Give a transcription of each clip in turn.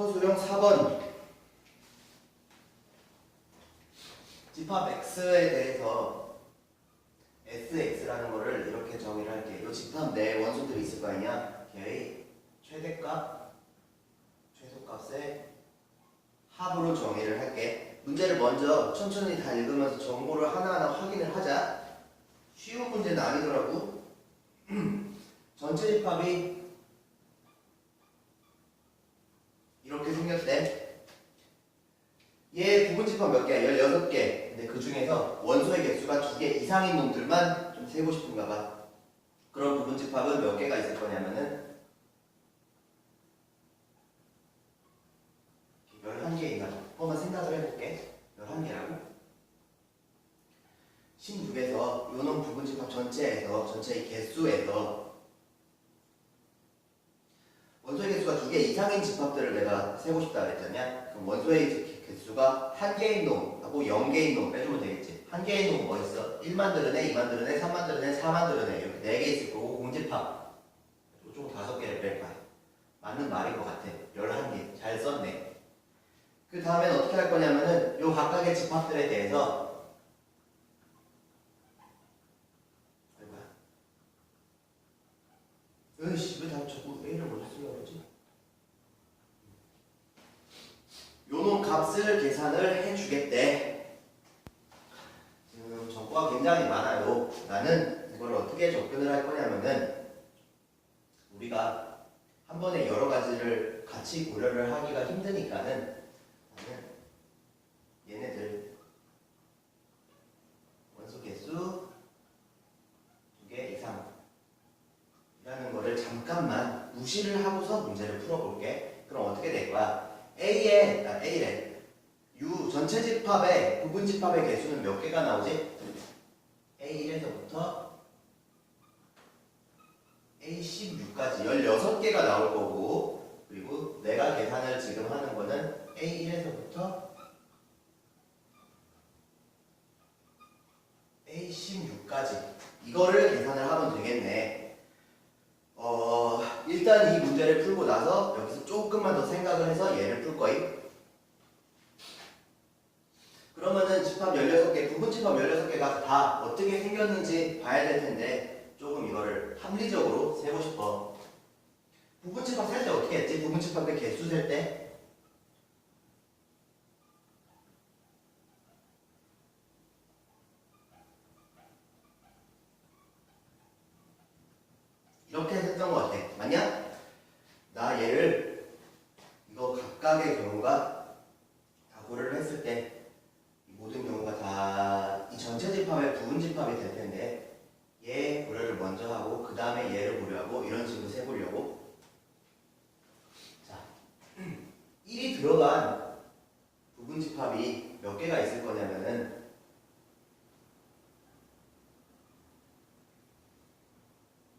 서술형 4번 집합 x에 대해서 sx라는 거를 이렇게 정의를 할게. 이 집합 내 원소들이 있을 거 아니야. 걔의 최대값, 최소값의 합으로 정의를 할게. 문제를 먼저 천천히 다 읽으면서 정보를 하나하나 확인을 하자. 쉬운 문제는 아니더라고. 전체 집합이 이렇게 생겼대. 얘 부분 집합 몇 개야? 16개. 근데 그 중에서 원소의 개수가 두개 이상인 놈들만 좀 세고 싶은가 봐. 그럼 부분 집합은 몇 개가 있을 거냐면은 11개인가? 한번 생각을 해볼게. 11개라고? 16에서 요놈 부분 집합 전체에서 전체의 개수에서 원소의 개수가 이상인 집합들을 내가 세고 싶다 그랬잖냐? 그럼 원소의 개수가 한 개인 놈하고 0개인 놈 빼주면 되겠지. 한 개인 놈은 뭐 있어? 1 만들어내, 2 만들어내, 3 만들어내, 4 만들어내 이렇게 네개 있을 거고 공집합 총 다섯 개를 뺄 거야. 맞는 말인 것 같아. 11개. 잘 썼네. 그 다음엔 어떻게 할 거냐면은 요 각각의 집합들에 대해서. 으이씨, 왜 다 자꾸 A를 먼저 쓰려고 그러지? 요놈 값을 계산을 해주겠대. 지금 정보가 굉장히 많아요. 나는 이걸 어떻게 접근을 할 거냐면은 우리가 한 번에 여러 가지를 같이 고려를 하기가 힘드니까는 얘네들 원소 개수 두 개 이상 이라는 거를 잠깐만 무시를 하고서 문제를 풀어볼게. 그럼 어떻게 될 거야? A의 아, A래 U 전체 집합의 부분 집합의 개수는 몇 개가 나오지? A1에서부터 A16까지 16개가 나올 거고 그리고 내가 계산을 지금 하는 거는 A1에서부터 A16까지 이거를 계산을 하면 되겠네. 어, 일단 이 문제를 풀고 나서 여기서 조금만 더 생각을 해서 얘를 풀 거임. 그러면은 집합 16개, 부분 집합 16개가 다 어떻게 생겼는지 봐야 될 텐데 조금 이거를 합리적으로 세고 싶어. 부분 집합 셀 때 어떻게 했지? 부분 집합의 개수 셀 때? 이렇게 했던 것 같아. 맞냐? 나 얘를 이거 각각의 경우가 다 고려를 했을 때 이 모든 경우가 다 이 전체 집합의 부분 집합이 될 텐데 얘 고려를 먼저 하고 그 다음에 얘를 고려하고 이런 식으로 세보려고 자 1이 들어간 부분 집합이 몇 개가 있을 거냐면은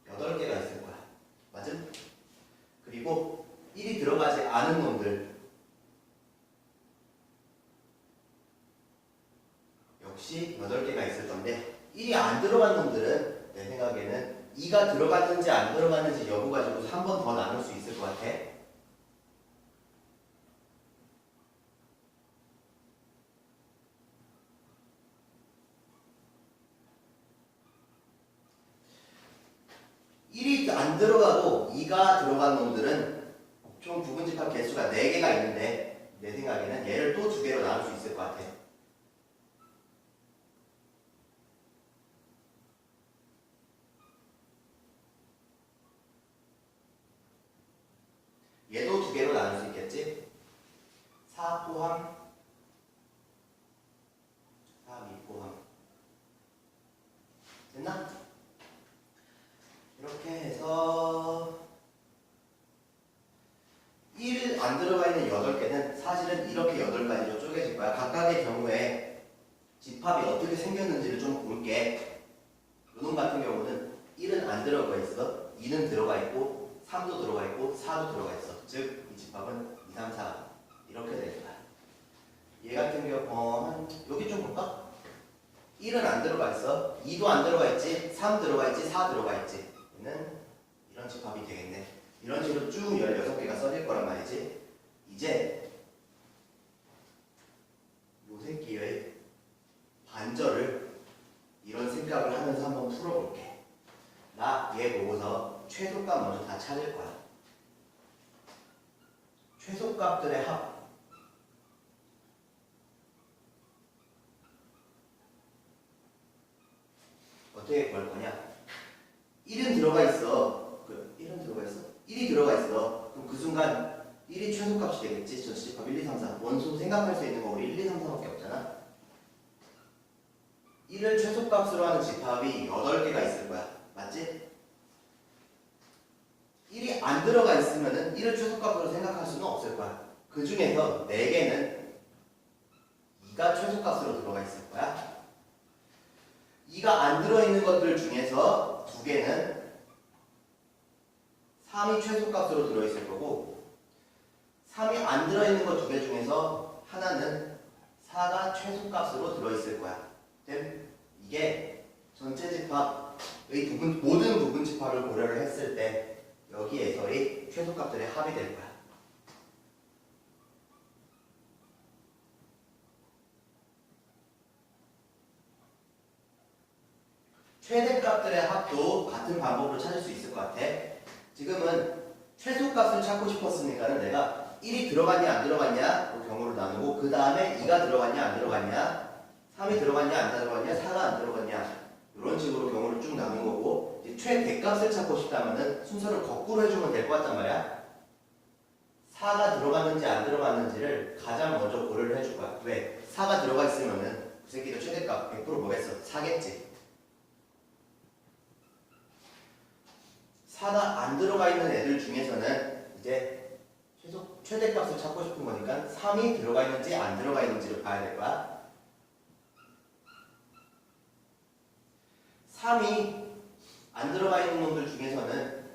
여덟 개가 있을 거야 맞음? 그리고 1이 들어가지 않은 놈들 역시 8개가 있을 건데 1이 안 들어간 놈들은 내 생각에는 2가 들어갔는지 안 들어갔는지 여부 가지고 한번더 나눌 수 있을 것 같아. (1이) 안 들어가고 (2가) 들어간 놈들은 총 부분 집합 개수가 (4개가) 있는데 내 생각에는 얘를 또 두 개로 나눌 수 있을 것 같아. 얘도 두 개로 나눌 수 있겠지? 4 포함 4 미포함 됐나? 이렇게 해서 1 안 들어가 있는 8개는 사실은 이렇게 8가지로 쪼개질 거야 각각의 경우에 집합이 어떻게 생겼는지를 좀 볼게 요놈 같은 경우는 1은 안 들어가 있어 2는 들어가 있고 3도 들어가 있고 4도 들어가 있어. 즉, 이 집합은 2, 3, 4 이렇게 될 거야. 얘 같은 경우는 여기 좀 볼까? 1은 안 들어가 있어. 2도 안 들어가 있지. 3 들어가 있지. 4 들어가 있지. 얘는 이런 집합이 되겠네. 이런 식으로 쭉 16개가 써질 거란 말이지. 이제 요 새끼의 반절을 이런 생각을 하면서 한번 풀어볼게. 나 얘 보고서 최소값 먼저 다 찾을 거야. 최소값들의 합. 어떻게 구할 거냐? 1은 들어가 있어. 그 1은 들어가 있어. 1이 들어가 있어. 그럼 그 순간 1이 최소값이 되겠지. 전치집합 1, 2, 3, 4. 원소 생각할 수 있는 거 우리 1, 2, 3, 4밖에 없잖아. 1을 최소값으로 하는 집합이 8개가 있을 거야. 맞지? 1이 안 들어가 있으면은 1을 최소값으로 생각할 수는 없을 거야. 그 중에서 4개는 2가 최소값으로 들어가 있을 거야. 2가 안 들어있는 것들 중에서 2개는 3이 최소값으로 들어있을 거고 3이 안 들어있는 것 두 개 중에서 하나는 4가 최소값으로 들어있을 거야. 됨? 이게 전체 집합의 부분, 모든 부분 집합을 고려를 했을 때 여기에서의 최소값들의 합이 될 거야. 최대값들의 합도 같은 방법으로 찾을 수 있을 것 같아. 지금은 최소값을 찾고 싶었으니까 는 내가 1이 들어갔냐 안 들어갔냐 그 경우를 나누고 그 다음에 2가 들어갔냐 안 들어갔냐 3이 들어갔냐 안 들어갔냐 4가 안 들어갔냐 이런 식으로 경우를 쭉 나눈 거고 최대값을 찾고 싶다면은 순서를 거꾸로 해주면 될 것 같단 말이야. 4가 들어갔는지 안 들어갔는지를 가장 먼저 고려를 해줄 거야. 왜? 4가 들어가 있으면은 그 새끼들 최대값 100% 뭐겠어? 4겠지. 4가 안 들어가 있는 애들 중에서는 이제 최소 최대값을 찾고 싶은 거니까 3이 들어가 있는지 안 들어가 있는지를 봐야 될 거야. 3이 안 들어가 있는 놈들 중에서는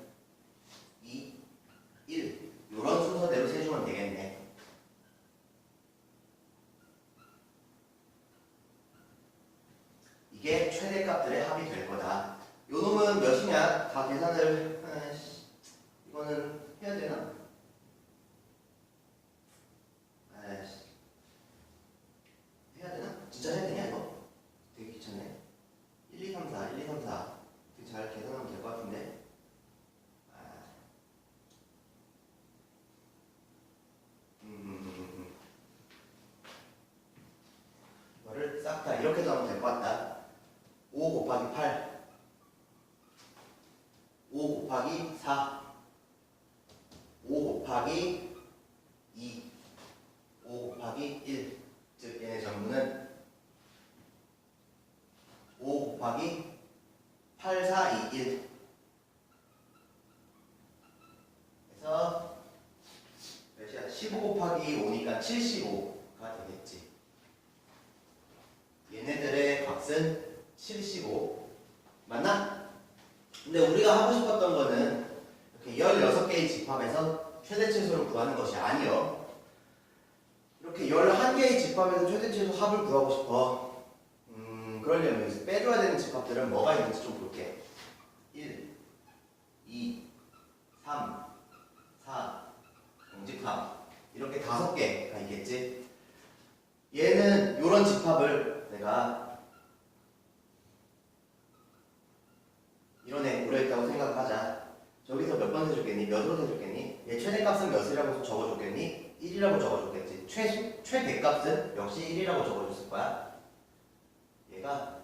2, 1 이런 순서대로 세주면 되겠네. 이게 최대값들의 합이 될 거다. 요 놈은 몇이냐? 다 계산을 아이씨, 이거는 해야 되나? 아이씨. 해야 되나? 진짜 해야 되냐 이거? 되게 귀찮네. 1, 2, 3, 4, 1, 2, 3, 4. 되게 잘 계산하면 될 것 같은데. 아. 음, 음, 음, 음. 이거를 싹 다 이렇게 하면 될 것 같다. 5 곱하기 8. 5 곱하기 4. 5 곱하기 2. 5 곱하기 1. 즉 얘네 전부는 5 곱하기 8, 4, 2, 1. 그래서 몇이야? 15 곱하기 5니까 75가 되겠지. 얘네들의 값은 75. 맞나? 근데 우리가 하고 싶었던 거는 이렇게 16개의 집합에서 최대 최소를 구하는 것이 아니요. 이렇게 11개의 집합에서 최대 최소 합을 구하고 싶어. 음, 그러려면 여기서 빼줘야 되는 집합들은 뭐가 있는지 좀 볼게. 1, 2, 3, 4, 정집합. 이렇게 다섯 개가 있겠지. 얘는 이런 집합을 내가 이런 애 오래있다고 생각하자. 저기서 몇 번 해줬겠니? 몇으로 해줬겠니? 얘 최대값은 몇이라고 적어줬겠니? 1이라고 적어줬겠지. 최, 최대값은 역시 1이라고 적어줬을 거야. 얘가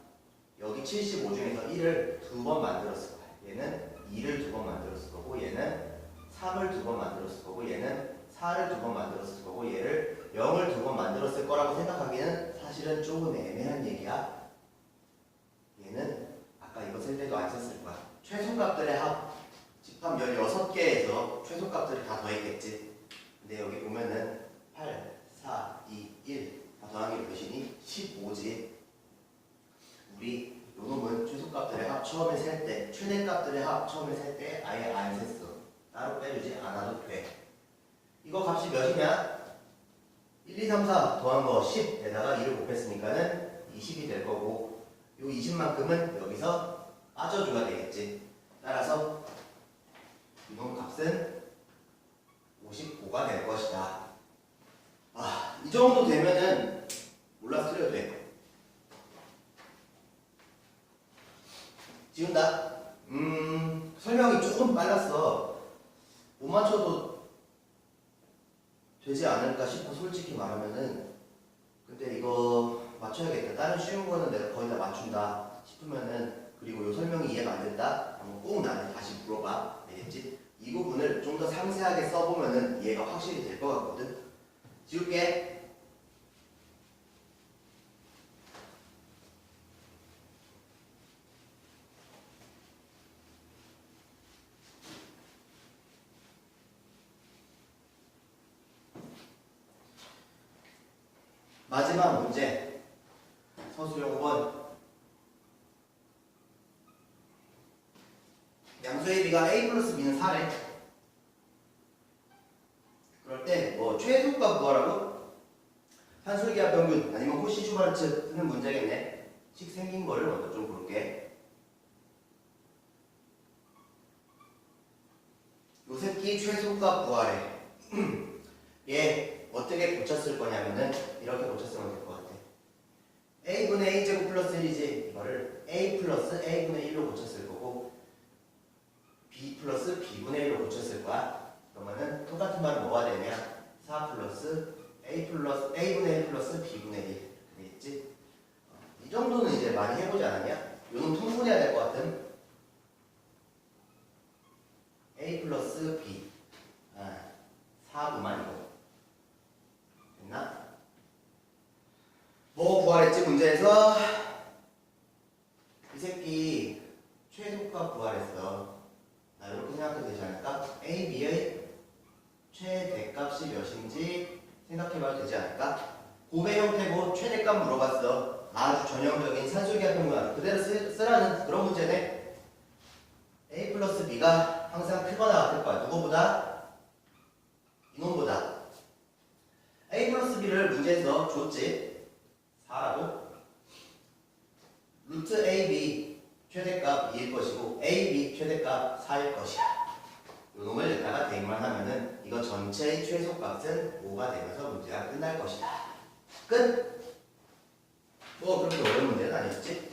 여기 75 중에서 1을 두 번 만들었을 거야. 얘는 2를 두 번 만들었을 거고 얘는 3을 두 번 만들었을 거고 얘는 4를 두 번 만들었을 거고 얘를 0을 두 번 만들었을 거라고 생각하기는 사실은 조금 애매한 얘기야. 얘는 아까 이거 쓸 때도 안 썼을 거야. 최소값들의 합 집합 16개에서 최소값들이 다 더했겠지. 근데 여기 보면은 8, 4, 2, 1 다 더한 게 몇이니? 15지. 우리 요 놈은 최소값들의 합 처음에 셀 때, 최대값들의 합 처음에 셀 때 아예 안 셌어. 따로 빼주지 않아도 돼. 이거 값이 몇이냐? 1, 2, 3, 4 더한 거 10에다가 2를 곱했으니까는 20이 될 거고 요 20만큼은 여기서 빠져줘야 되겠지. 따라서 이놈 값은 59가 될 것이다. 정도 되면은 몰라서 틀려도 돼. 지운다. 음, 설명이 조금 빨랐어. 못 맞춰도 되지 않을까 싶어, 솔직히 말하면은. 근데 이거 맞춰야겠다. 다른 쉬운 거는 내가 거의 다 맞춘다 싶으면은, 그리고 이 설명이 이해가 안 된다? 그러면 꼭 나한테 다시 물어봐. 알겠지? 이 부분을 좀 더 상세하게 써보면은 이해가 확실히 될 것 같거든. 지울게. 마지막 문제. 서술형 5번. A 플러스 b는 4래. 그럴 때 뭐 최소값 구하라고? 산술기압 평균 아니면 호시 슈바르츠 쓰는 문제겠네. 식 생긴 거를 먼저 좀 볼게. 요 새끼 최소값 구하래. 얘 어떻게 고쳤을 거냐면은 이렇게 고쳤으면 될 것 같아. a분의 a제곱 플러스 1이지 이거를 a 플러스 a분의 1로 고쳤을 거고 b 플러스 b분의 1로 고쳤을 거야. 그러면은 똑같은 말은 뭐가 되냐? 4 플러스 a 플러스 a분의 1 플러스 b분의 1 되겠지? 어, 이 정도는 이제 많이 해보지 않았냐? 요놈 통분해야 될 것 같은 a 플러스 b 아, 4구만 이거 됐나? 뭐 구하랬지 문제에서 이 새끼 최소값 구하랬어 나 이렇게 생각해도 되지 않을까? A, B의 최대 값이 몇인지 생각해봐도 되지 않을까? 고배 형태고 최대값 물어봤어. 아주 전형적인 산술기압 평균 그대로 쓰, 쓰라는 그런 문제네. A 플러스 B가 항상 크거나 같을 거야. 누구보다? 이놈보다. A 플러스 B를 문제에서 줬지. 4라고? 루트 AB 최대값 2일 것이고 AB 최대값 4일 것이야 요 놈을 여기다가 대입만 하면은 이거 전체의 최소값은 5가 되면서 문제가 끝날 것이다 끝! 뭐 그렇게 어려운 문제는 아니었지?